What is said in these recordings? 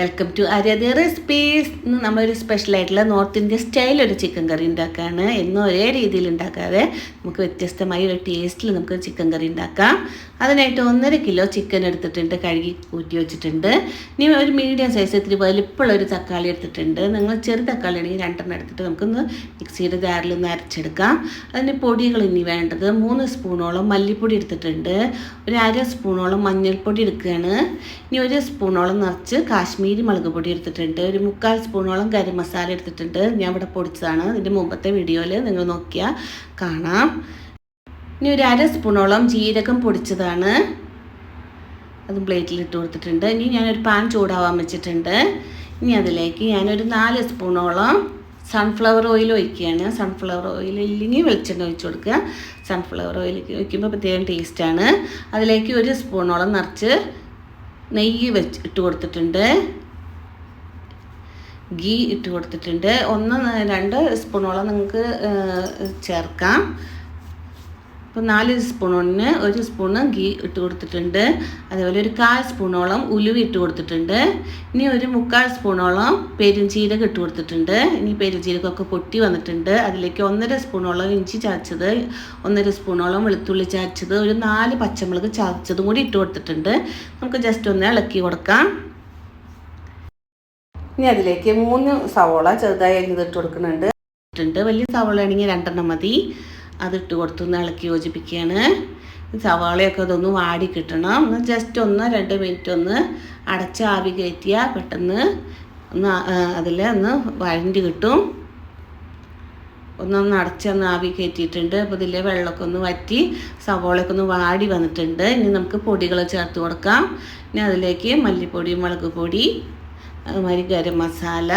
Welcome to ആര്യാദി recipes ഇന്ന് നമ്മളൊരു സ്പെഷ്യലായിട്ടുള്ള നോർത്ത് ഇന്ത്യൻ സ്റ്റൈൽ ഒരു ചിക്കൻ കറി ഉണ്ടാക്കുകയാണ് എന്നും ഒരേ രീതിയിൽ ഉണ്ടാക്കാതെ നമുക്ക് വ്യത്യസ്തമായ ഒരു ടേസ്റ്റിൽ നമുക്ക് ചിക്കൻ കറി ഉണ്ടാക്കാം. അതിനായിട്ട് ഒന്നര കിലോ ചിക്കൻ എടുത്തിട്ടുണ്ട് കഴുകി കൂട്ടി വെച്ചിട്ടുണ്ട്. ഇനി ഒരു മീഡിയം സൈസ് ഇത്തിരി വലിപ്പമുള്ള ഒരു തക്കാളി എടുത്തിട്ടുണ്ട്. നിങ്ങൾ ചെറു തക്കാളി ആണെങ്കിൽ രണ്ടെണ്ണം എടുത്തിട്ട് നമുക്കൊന്ന് മിക്സിയുടെ ജാറിൽ ഒന്ന് അരച്ചെടുക്കാം. അതിന് പൊടികൾ ഇനി വേണ്ടത് മൂന്ന് സ്പൂണോളം മല്ലിപ്പൊടി എടുത്തിട്ടുണ്ട്. ഒരു അര സ്പൂണോളം മഞ്ഞൾപ്പൊടി എടുക്കുകയാണ്. ഇനി ഒരു സ്പൂണോളം നിറച്ച് കാശ്മീരി മുളക് പൊടി എടുത്തിട്ടുണ്ട് ഒരു മുക്കാൽ സ്പൂണോളം കരി മസാല എടുത്തിട്ടുണ്ട്. ഞാൻ ഇവിടെ പൊടിച്ചതാണ്. ഇതിന്റെ മുമ്പത്തെ വീഡിയോയിൽ നിങ്ങൾ നോക്കിയാൽ കാണാം. ഇനി ഒരു അര സ്പൂണോളം ജീരകം പൊടിച്ചതാണ്. അതും പ്ലേറ്റിൽ ഇട്ട് കൊടുത്തിട്ടുണ്ട്. ഇനി ഞാനൊരു പാൻ ചൂടാവാൻ വെച്ചിട്ടുണ്ട്. ഇനി അതിലേക്ക് ഞാനൊരു നാല് സ്പൂണോളം സൺഫ്ലവർ ഓയിൽ ഒഴിക്കുകയാണ്. സൺഫ്ലവർ ഓയിൽ ഇല്ലെങ്കിൽ വെളിച്ചെണ്ണ ഒഴിച്ച് കൊടുക്കുക. സൺഫ്ലവർ ഓയിൽ ഒഴിക്കുമ്പോൾ പ്രത്യേകം ടേസ്റ്റാണ് അതിലേക്ക് ഒരു സ്പൂണോളം നിറച്ച് നെയ്യ് വെച്ച് ഇട്ട് കൊടുത്തിട്ടുണ്ട്. ഗീ ഇട്ട് കൊടുത്തിട്ടുണ്ട്. ഒന്ന് രണ്ട് സ്പൂണോളം നിങ്ങൾക്ക് ചേർക്കാം. ഇപ്പോൾ നാല് സ്പൂണിന് ഒരു സ്പൂണ് ഗീ ഇട്ട് കൊടുത്തിട്ടുണ്ട്. അതേപോലെ ഒരു കാൽ സ്പൂണോളം ഉലുവ ഇട്ട് കൊടുത്തിട്ടുണ്ട്. ഇനി ഒരു മുക്കാൽ സ്പൂണോളം പെരുംജീരകം ഇട്ട് കൊടുത്തിട്ടുണ്ട്. ഇനി പെരുംജീരകമൊക്കെ പൊട്ടി വന്നിട്ടുണ്ട്. അതിലേക്ക് ഒന്നര സ്പൂണോളം ഇഞ്ചി ചതച്ചത് ഒന്നര സ്പൂണോളം വെളുത്തുള്ളി ചതച്ചത് ഒരു നാല് പച്ചമുളക് ചതച്ചതും കൂടി ഇട്ട് കൊടുത്തിട്ടുണ്ട്. നമുക്ക് ജസ്റ്റ് ഒന്ന് ഇളക്കി കൊടുക്കാം. ഇനി അതിലേക്ക് മൂന്ന് സവോള ചെറുതായി അരിഞ്ഞത് ഇട്ട് കൊടുക്കുന്നുണ്ട്. വലിയ സവോള ആണെങ്കിൽ രണ്ടെണ്ണം മതി. അതിട്ട് കൊടുത്തൊന്ന് ഇളക്കി യോജിപ്പിക്കുകയാണ്. സവാളയൊക്കെ അതൊന്ന് വാടി കിട്ടണം. ഒന്ന് ജസ്റ്റ് ഒന്ന് രണ്ട് മിനിറ്റ് ഒന്ന് അടച്ച ആവി കയറ്റിയാൽ പെട്ടെന്ന് ഒന്ന് അതിൽ ഒന്ന് വഴണ്ടി കിട്ടും. ഒന്നൊന്ന് അടച്ചൊന്ന് ആവി കയറ്റിയിട്ടുണ്ട്. അപ്പോൾ ഇതിലെ വെള്ളമൊക്കെ ഒന്ന് വറ്റി സവോളയൊക്കെ ഒന്ന് വാടി വന്നിട്ടുണ്ട്. ഇനി നമുക്ക് പൊടികൾ ചേർത്ത് കൊടുക്കാം. ഇനി അതിലേക്ക് മല്ലിപ്പൊടി മുളക് പൊടി അതുമാതിരി ഗരം മസാല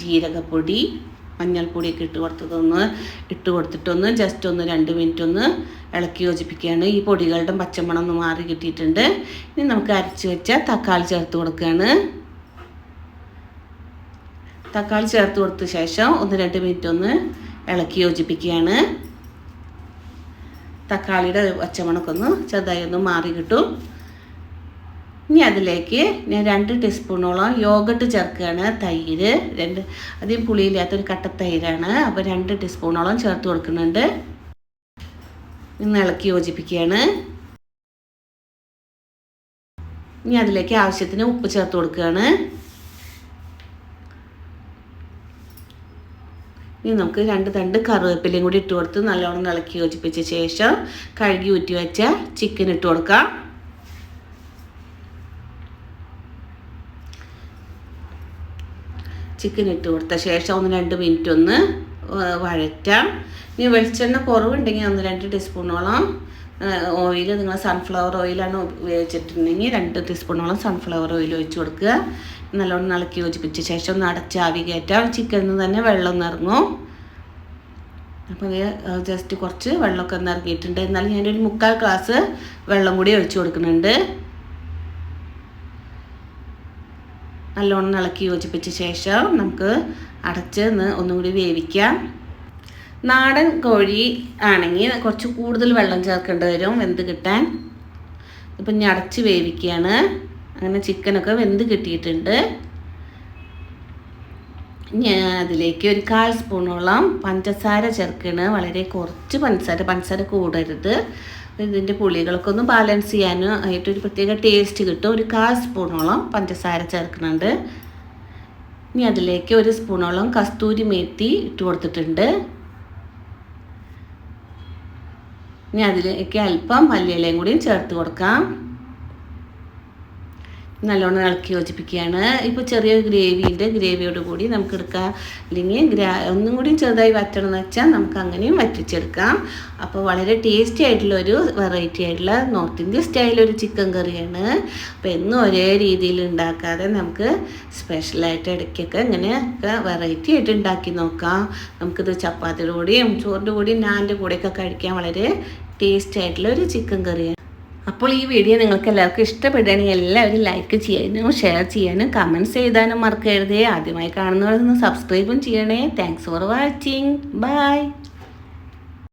ജീരകപ്പൊടി മഞ്ഞൾപ്പൊടിയൊക്കെ ഇട്ട് കൊടുത്തതൊന്ന് ഇട്ട് കൊടുത്തിട്ടൊന്ന് ജസ്റ്റ് ഒന്ന് രണ്ട് മിനിറ്റ് ഒന്ന് ഇളക്കി യോജിപ്പിക്കുകയാണ്. ഈ പൊടികളുടെ പച്ചമണം ഒന്ന് മാറി കിട്ടിയിട്ടുണ്ട്. ഇനി നമുക്ക് അരച്ച് വെച്ച തക്കാളി ചേർത്ത് കൊടുക്കുകയാണ്. തക്കാളി ചേർത്ത് കൊടുത്ത ശേഷം ഒന്ന് രണ്ട് മിനിറ്റ് ഒന്ന് ഇളക്കി യോജിപ്പിക്കുകയാണ്. തക്കാളിയുടെ പച്ചമണക്കൊന്ന് ചെറുതായി ഒന്ന് മാറി കിട്ടും. ഇനി അതിലേക്ക് ഞാൻ രണ്ട് ടീസ്പൂണോളം യോഗട്ട് ചേർക്കുകയാണ് തൈര് രണ്ട് അധികം പുളിയില്ലാത്തൊരു കട്ട തൈരാണ്. അപ്പോൾ രണ്ട് ടീസ്പൂണോളം ചേർത്ത് കൊടുക്കുന്നുണ്ട്. ഇന്ന് ഇളക്കി യോജിപ്പിക്കുകയാണ്. ഇനി അതിലേക്ക് ആവശ്യത്തിന് ഉപ്പ് ചേർത്ത് കൊടുക്കുകയാണ്. ഇനി നമുക്ക് രണ്ട് തണ്ട് കറിവേപ്പിലയും കൂടി ഇട്ട് കൊടുത്ത് നല്ലോണം ഇളക്കി യോജിപ്പിച്ച ശേഷം കഴുകി ഊറ്റി വെച്ച ചിക്കൻ ഇട്ട് കൊടുക്കാം. ചിക്കൻ ഇട്ട് കൊടുത്ത ശേഷം ഒന്ന് രണ്ട് മിനിറ്റ് ഒന്ന് വഴറ്റാം. ഇനി വെളിച്ചെണ്ണ കുറവുണ്ടെങ്കിൽ ഒന്ന് രണ്ട് ടീസ്പൂണോളം ഓയിൽ നിങ്ങൾ സൺഫ്ലവർ ഓയിലാണ് ഉപയോഗിച്ചിട്ടുണ്ടെങ്കിൽ രണ്ട് ടീസ്പൂണോളം സൺഫ്ലവർ ഓയിൽ ഒഴിച്ച് കൊടുക്കുക. നല്ലോണം ഇളക്കി യോജിപ്പിച്ച ശേഷം ഒന്ന് അടച്ച് ആവി കയറ്റാം. ചിക്കനിൽ തന്നെ വെള്ളം നിറങ്ങും അപ്പോൾ ജസ്റ്റ് കുറച്ച് വെള്ളമൊക്കെ ഒന്ന് ഇറങ്ങിയിട്ടുണ്ട്. എന്നാലും ഞാനൊരു മുക്കാൽ ഗ്ലാസ് വെള്ളം കൂടി ഒഴിച്ച് കൊടുക്കുന്നുണ്ട്. നല്ലോണം ഇളക്കി യോജിപ്പിച്ച ശേഷം നമുക്ക് അടച്ച് ഒന്നും കൂടി വേവിക്കാം. നാടൻ കോഴി ആണെങ്കിൽ കുറച്ച് കൂടുതൽ വെള്ളം ചേർക്കേണ്ടി വരും വെന്ത് കിട്ടാൻ. ഇപ്പം ഞാൻ അടച്ച് വേവിക്കുകയാണ് അങ്ങനെ ചിക്കനൊക്കെ വെന്ത് കിട്ടിയിട്ടുണ്ട്. ഞാൻ അതിലേക്ക് ഒരു കാൽ സ്പൂണോളം പഞ്ചസാര ചേർക്കുകയാണ് വളരെ കുറച്ച് പഞ്ചസാര പഞ്ചസാര കൂടരുത്. ഇതിന്റെ പുളികളൊക്കെ ബാലൻസ് ചെയ്യാനും ആയിട്ടൊരു പ്രത്യേക ടേസ്റ്റ് കിട്ടും. ഒരു കാൽ സ്പൂണോളം പഞ്ചസാര ചേർക്കുന്നുണ്ട്. ഇനി അതിലേക്ക് ഒരു സ്പൂണോളം കസ്തൂരി മേത്തി ഇട്ട് കൊടുത്തിട്ടുണ്ട്. ഇനി അതിലേക്ക് അല്പം മല്ലിയിലയും കൂടി ചേർത്ത് കൊടുക്കാം. നല്ലോണം ഇളക്കി യോജിപ്പിക്കുകയാണ്. ഇപ്പോൾ ചെറിയ ഗ്രേവിയുടെ ഗ്രേവിയോട് കൂടി നമുക്ക് എടുക്കാം. അല്ലെങ്കിൽ ഗ്രാ ഒന്നും കൂടി ചെറുതായി വറ്റണം എന്ന് വെച്ചാൽ നമുക്ക് അങ്ങനെയും വറ്റിച്ചെടുക്കാം. അപ്പോൾ വളരെ ടേസ്റ്റി ആയിട്ടുള്ള ഒരു വെറൈറ്റി ആയിട്ടുള്ള നോർത്ത് ഇന്ത്യൻ സ്റ്റൈൽ ഒരു ചിക്കൻ കറിയാണ്. അപ്പോൾ എന്നും ഒരേ രീതിയിൽ ഉണ്ടാക്കാതെ നമുക്ക് സ്പെഷ്യലായിട്ട് ഇടയ്ക്കൊക്കെ ഇങ്ങനെയൊക്കെ വെറൈറ്റി ആയിട്ട് ഉണ്ടാക്കി നോക്കാം. നമുക്കിത് ചപ്പാത്തിയുടെ കൂടിയും ചോറിന്റെ കൂടിയും നാന്റെ കൂടെയൊക്കെ കഴിക്കാൻ വളരെ ടേസ്റ്റി ആയിട്ടുള്ള ഒരു ചിക്കൻ കറിയാണ്. അപ്പോൾ ഈ വീഡിയോ നിങ്ങൾക്ക് എല്ലാവർക്കും ഇഷ്ടപ്പെടുകയാണെങ്കിൽ എല്ലാവരും ലൈക്ക് ചെയ്യാനും ഷെയർ ചെയ്യാനും കമന്റ്സ് എഴുതാനും മറക്കരുതേ. ആദ്യമായി കാണുന്നവരൊന്ന് സബ്സ്ക്രൈബും ചെയ്യണേ. Thanks for watching bye